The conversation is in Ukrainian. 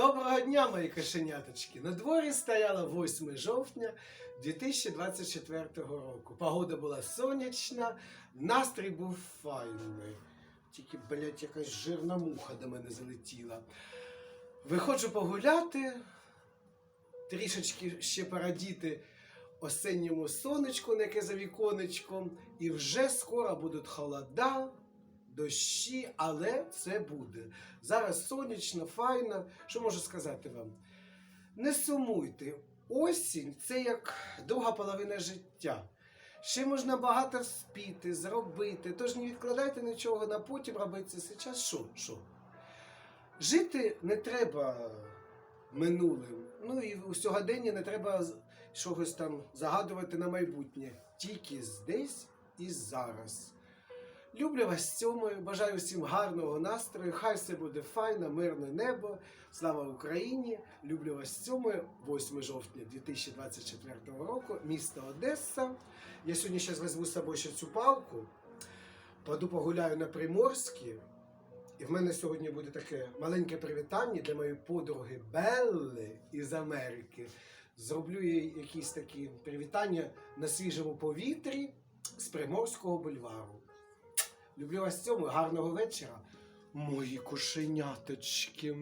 Доброго дня, мої кошеняточки! На дворі стояло 8 жовтня 2024 року. Погода була сонячна, настрій був файний. Тільки, блядь, якась жирна муха до мене залетіла. Виходжу погуляти, трішечки ще порадіти осенньому сонечку, на яке за віконечком, і вже скоро будуть холода, дощі, але це буде. Зараз сонячно, файно. Що можу сказати вам? Не сумуйте. Осінь це як друга половина життя. Ще можна багато вспіти, зробити. Тож не відкладайте нічого на потім робити це зараз. Що? Що? Жити не треба минулим. Ну і у сьогодення не треба чогось там загадувати на майбутнє. Тільки здесь і зараз. Люблю вас з цьому, бажаю всім гарного настрою. Хай все буде файно, мирне небо. Слава Україні! Люблю вас цьому. 8 жовтня 2024 року, місто Одеса. Я сьогодні ще візьму з собою ще цю палку. Пойду погуляю на Приморській. І в мене сьогодні буде таке маленьке привітання для моєї подруги Белли із Америки. Зроблю їй якісь такі привітання на свіжому повітрі з Приморського бульвару. Люблю вас цьому. Гарного вечора. Мої кошеняточки.